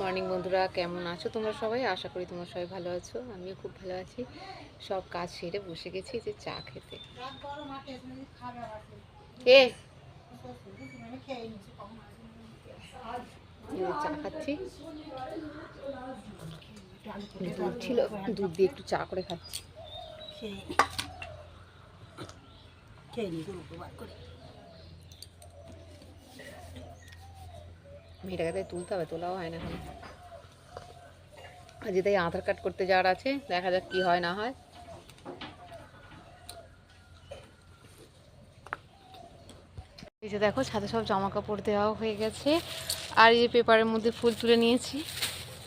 Morning বন্ধুরা, কেমন আছো? তোমরা সবাই? আশা করি তোমরা সবাই ভালো আছো। আমিও খুব ভালো আছি। সব কাজ সেরে বসে গেছি যে চা খেতে। চা খাচ্ছি। দুধ ছিল, দুধ দিয়ে একটু চা করে খাচ্ছি। মেয়েটাকে তাই তুলতে হবে, তোলাও হয় না এখন। আজকে তাই আধার কার্ড করতে যাওয়ার আছে, দেখা যাক কি হয় না হয়। এই যে দেখো ছাদে সব জামা কাপড় দেওয়া হয়ে গেছে। আর এই যে পেপারের মধ্যে ফুল তুলে নিয়েছি।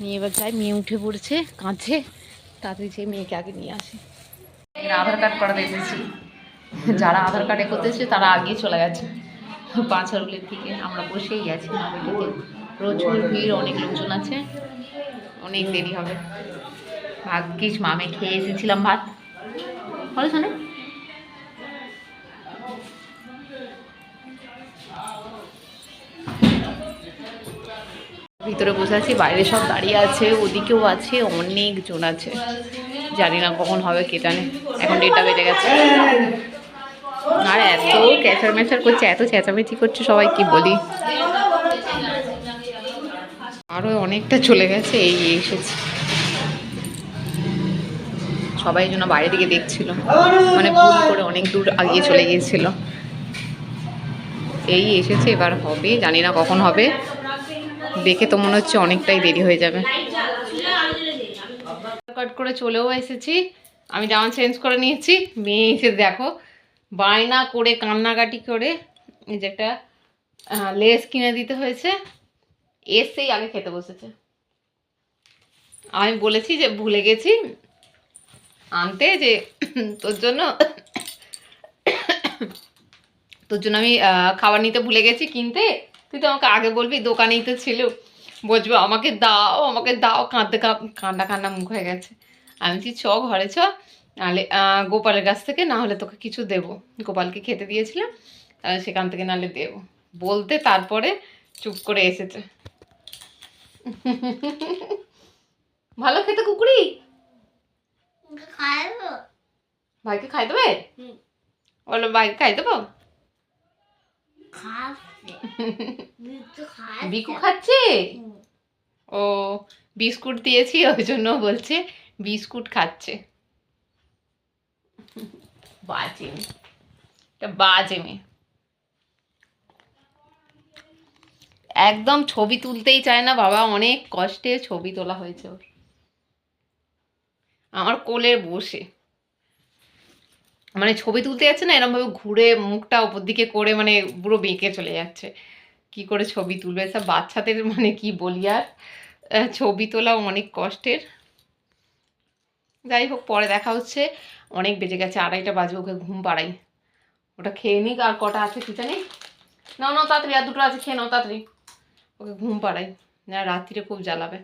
নিয়ে এবার যাই, মেয়ে উঠে পড়ছে, কাঁদছে। তাড়াতাড়ি যে মেয়েকে আগে নিয়ে আসি। আধার কার্ড করাতে এসেছি। যারা আধার কার্ডে করতে এসেছে, তারা আগেই চলে গেছে। পাঁচরগুলির দিকে আমরা বসেই আছি প্রচুর ভিড়, অনেক লোকজন আছে। অনেক দেরি হবে। ভাগ্যিস মামে খেয়ে এসেছিলাম ভাত। বলো শোনে ভিতরে বসে আছি, বাইরে সব দাঁড়িয়ে আছে, ওদিকেও আছে, অনেকজন আছে। জানি না কখন হবে, কে জানে। এখন ডেটটা বেজে গেছে। আর এত ক্যাচার ম্যাচার করছে, এত চেঁচামেচি করছে, সবাই কি বলি? আরও অনেকটা চলে গেছে, এই এসেছে। সবাই যেন বাইরে দিকে দেখছিল। মানে ভুল করে অনেক দূর আগিয়ে চলে গিয়েছিল। এই এসেছে, এবার হবে, জানি না কখন হবে। দেখে তো মনে হচ্ছে অনেকটাই দেরি হয়ে যাবে। কাট করে চলেও এসেছি। আমি জামা চেঞ্জ করে নিয়েছি। মেয়ে এসে দেখো বায়না করে, কান্নাকাটি করে এই যে একটা লেস কিনে দিতে হয়েছে। এসেই আগে খেতে বসেছে। আমি বলেছি যে ভুলে গেছি আনতে যে তোর জন্য তোর জন্য আমি খাবার নিতে ভুলে গেছি কিনতে। তুই তো আমাকে আগে বলবি, দোকানেই তো ছিল। বলব আমাকে দাও আমাকে দাও, কাঁদতে কাঁদ- কান্না কান্না, মুখ হয়ে গেছে। আমি বলছি, চ, ঘরে চ। নাহলে গোপালের কাছ থেকে না হলে তোকে কিছু দেবো। গোপালকে খেতে দিয়েছিলাম আহ, সেখান থেকে নাহলে দেবো। বলতে তারপরে চুপ করে এসেছে। ভালো খেতে কুকুরি? ভাইকে খাই দেবে। বলো ভাইকে খাই দেবো? বিকু খাচ্ছে? ও বিস্কুট দিয়েছি ওই জন্য বলছে বিস্কুট খাচ্ছে। বাজে। এটা বাজে একদম ছবি তুলতেই চায় না বাবা, অনেক কষ্টে ছবি তোলা হয়েছে ওর। আমার কোলে বসে। মানে ছবি তুলতে যাচ্ছে না এরকম ভাবে ঘুরে মুখটা ওপর দিকে করে মানে পুরো বেঁকে চলে যাচ্ছে। কি করে ছবি তুলবে? সব বাচ্চাদের মানে কি বলি আর? ছবি তোলাও অনেক কষ্টের। যাই হোক পরে দেখা হচ্ছে। অনেক বেজে গেছে আড়াইটা বাজে ওকে ঘুম পাড়াই। ওটা খেয়ে নিক আর কটা আছে কি জানি নাও নাও তাড়াতাড়ি আর দুটো আছে খেয়ে নাও তাড়াতাড়ি। ওকে ঘুম পাড়াই না রাত্রিরে খুব জ্বালাবে।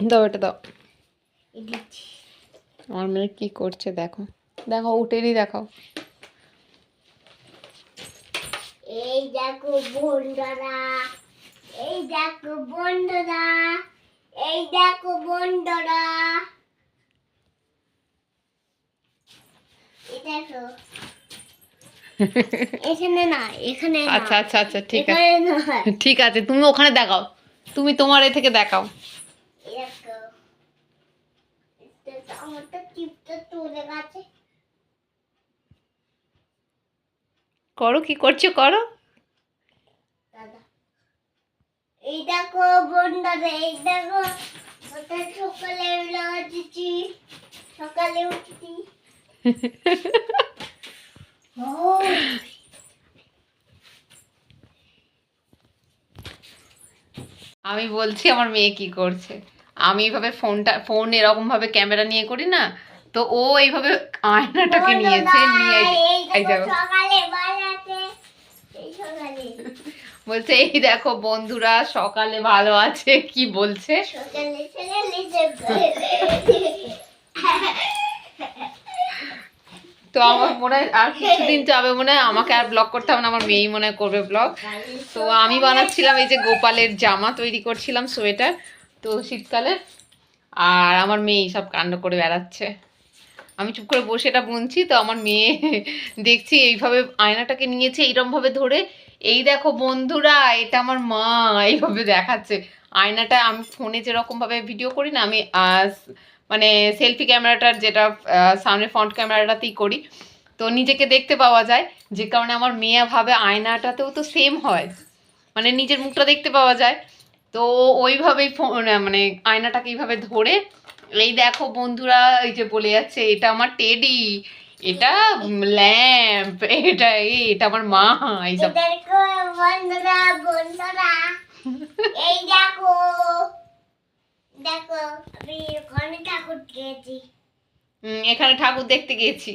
দাও এটা দাও। আমার মেয়ে কি করছে দেখো। দেখো উঠেরই দেখাও। এই দেখো বন্ধুরা এই দেখো বন্ধুরা এই দেখো বন্ধুরা। দেখো। এখানে না এখানে আচ্ছা আচ্ছা আচ্ছা ঠিক আছে। ঠিক আছে তুমি ওখানে দেখাও। তুমি তোমার এ থেকে দেখাও। আমার তো টিপটা তুলে গেছে। করো কি করছ করো। এই দেখো বন্ধুরা এই দেখো সকালে উঠেছি। সকালে উঠেছি। আমি বলছি আমার মেয়ে কি করছে? আমি এইভাবে ফোনটা ফোন এরকম ভাবে ক্যামেরা নিয়ে করি না তো ও এইভাবে আয়নাটাকে নিয়েছে নিয়ে এই- দেখো দেখো সকালে বাজাতে এই সকালে বলছে এই দেখো বন্ধুরা সকালে ভালো আছে কি বলছে? তো আমার মনে হয় আর কিছুদিন যাবে মনে হয় আমাকে আর ব্লগ করতে হবে না আমার মেয়েই মনে করবে ব্লগ তো আমি বানাচ্ছিলাম এই যে গোপালের জামা তৈরি করছিলাম সোয়েটার তো শীতকালে আর আমার মেয়ে সব কাণ্ড করে বেড়াচ্ছে। আমি চুপ করে বসে এটা বুনছি, তো আমার মেয়ে দেখছি এইভাবে আয়নাটাকে নিয়েছে এইরকম ভাবে ধরে, এই দেখো বন্ধুরা, এটা আমার মা। এইভাবে দেখাচ্ছে। আয়নাটা আমি ফোনে যেরকমভাবে ভিডিও করি না, আমি মানে সেলফি ক্যামেরাটার যেটা সামনে ফ্রন্ট ক্যামেরাটাতেই করি। তো নিজেকে দেখতে পাওয়া যায়, যে কারণে আমার মেয়ে ভাবে আয়নাটাতেও তো সেম হয়। মানে নিজের মুখটা দেখতে পাওয়া যায়। তো ওইভাবেই মানে আয়নাটাকে এইভাবে ধরে এই দেখো বন্ধুরা এই যে বলে যাচ্ছে এটা আমার টেডি এটা ল্যাম্প এটা এই এটা আমার মা এইসব বন্ধুরা বন্ধুরা এই দেখো দেখো আমি ওখানে ঠাকুর গেছি। এখানে ঠাকুর দেখতে গিয়েছি